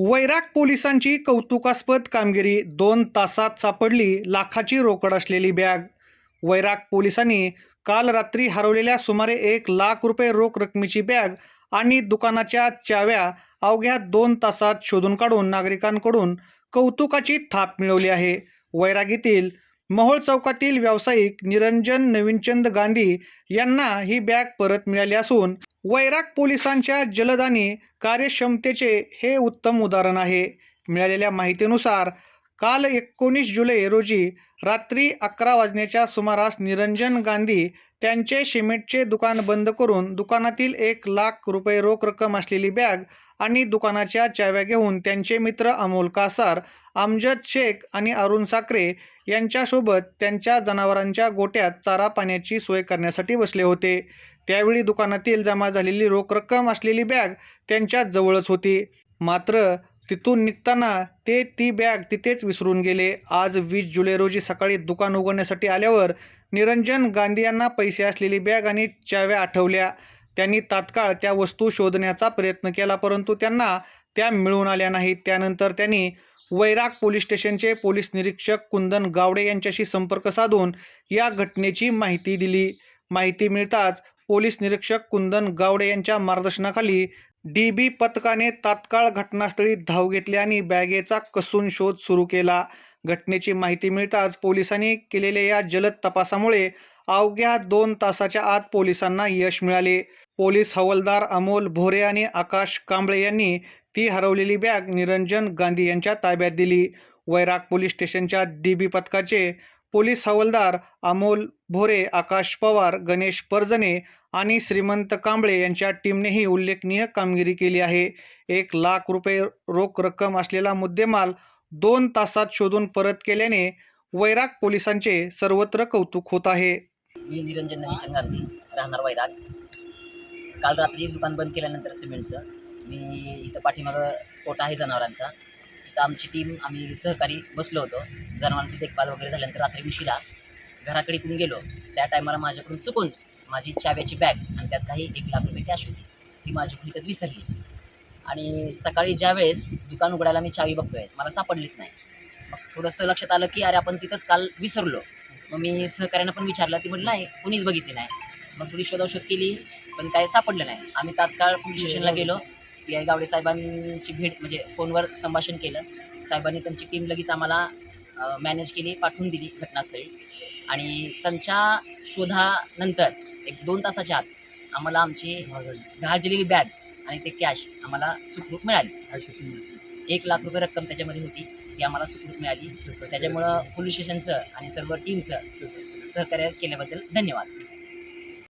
वैराग पोलिसांची कौतुकास्पद कामगिरी दोन तासात सापडली लाखाची रोकड असलेली बॅग. वैराग पोलिसांनी काल रात्री हरवलेल्या सुमारे एक लाख रुपये रोख रकमेची बॅग आणि दुकानाच्या चाव्या अवघ्या दोन तासात शोधून काढून नागरिकांकडून कौतुकाची थाप मिळवली आहे. वैरागीतील महोळ चौकातील व्यावसायिक निरंजन नवीनचंद गांधी यांना ही बॅग परत मिळाली असून वैराग पोलिसांच्या जलदानी कार्यक्षमतेचे हे उत्तम उदाहरण आहे. मिळालेल्या माहितीनुसार काल एकोणीस जुलै रोजी रात्री अकरा वाजण्याच्या सुमारास निरंजन गांधी त्यांचे सिमेंटचे दुकान बंद करून दुकानातील एक लाख रुपये रोख रक्कम असलेली बॅग आणि दुकानाच्या चाव्या घेऊन त्यांचे मित्र अमोल कासार अमजद शेख आणि अरुण साखरे यांच्यासोबत त्यांच्या जनावरांच्या गोट्यात चारा पाण्याची सोय करण्यासाठी बसले होते. त्यावेळी दुकानातील जमा झालेली रोख रक्कम असलेली बॅग त्यांच्या जवळच होती. मात्र तिथून निघताना ते ती बॅग तिथेच विसरून गेले. आज वीस जुलै रोजी सकाळी दुकान उघडण्यासाठी आल्यावर निरंजन गांधी यांना पैसे असलेली बॅग आणि चाव्या आठवल्या. त्यांनी तात्काळ त्या वस्तू शोधण्याचा प्रयत्न केला परंतु त्यांना त्या मिळून आल्या नाहीत. त्यानंतर त्यांनी वैराग पोलीस स्टेशनचे पोलीस निरीक्षक कुंदन गावडे यांच्याशी संपर्क साधून या घटनेची माहिती दिली. माहिती मिळताच पोलीस निरीक्षक कुंदन गावडे यांच्या मार्गदर्शनाखाली डी बी पथकाने तात्काळ घटनास्थळी धाव घेतली आणि बॅगेचा कसून शोध सुरू केला. घटनेची माहिती मिळताच पोलिसांनी केलेल्या या जलद तपासामुळे अवघ्या दोन तासाच्या आत पोलिसांना यश मिळाले. पोलीस हवालदार अमोल भोरे आणि आकाश कांबळे यांनी ती हरवलेली बॅग निरंजन गांधी यांच्या ताब्यात दिली. वैराग पोलीस स्टेशनच्या डी बी पथकाचे पोलीस हवालदार अमोल भोरे आकाश पवार गणेश परजणे आणि श्रीमंत कांबळे यांच्या टीमनेही उल्लेखनीय कामगिरी केली आहे. एक लाख रुपये रोख रक्कम असलेला मुद्देमाल दोन तासात शोधून परत केल्याने वैराग पोलिसांचे सर्वत्र कौतुक होत आहे. मी निरंजन गांधी राहणार वैराग. काल रात्री दुकान बंद केल्यानंतर सिमेंटचं. मी इथं पाठीमागं कोटा आहे जनावरांचा. तिथं आमची टीम आम्ही सहकारी बसलो होतो. जनावरांची देखभाल वगैरे झाल्यानंतर रात्री उशिरा घराकडे इथून गेलो. त्या टायमाला माझ्याकडून चुकून माझी चाव्याची बॅग आणि त्यात काही एक लाख रुपये कॅश होती. ती माझ्याकडून तिथंच विसरली. आणि सकाळी ज्या वेळेस दुकान उघडायला मी चावी बघतोय मला सापडलीच नाही. मग थोडंसं लक्षात आलं की अरे आपण तिथंच काल विसरलो. मग मी सहकाऱ्यांना पण विचारलं. ती म्हटलं नाही कुणीच बघितली नाही. मग थोडी शोधाशोध केली पण काय सापडलं नाही. आम्ही तात्काळ पोलीस स्टेशनला गेलो. पी आय गावडे साहेबांची भेट म्हणजे फोनवर संभाषण केलं. साहेबांनी त्यांची टीम लगेच आम्हाला मॅनेज केली पाठवून दिली घटनास्थळी. आणि त्यांच्या शोधानंतर एक दोन तासाच्या आत आम्हाला आमची घाललेली बॅग आणि ते कॅश आम्हाला सुखरूप मिळाली. एक लाख रुपये रक्कम त्याच्यामध्ये होती ती आम्हाला सुखरूप मिळाली. त्याच्यामुळं पोलीस स्टेशनचं आणि सर्व टीमचं सहकार्य केल्याबद्दल धन्यवाद.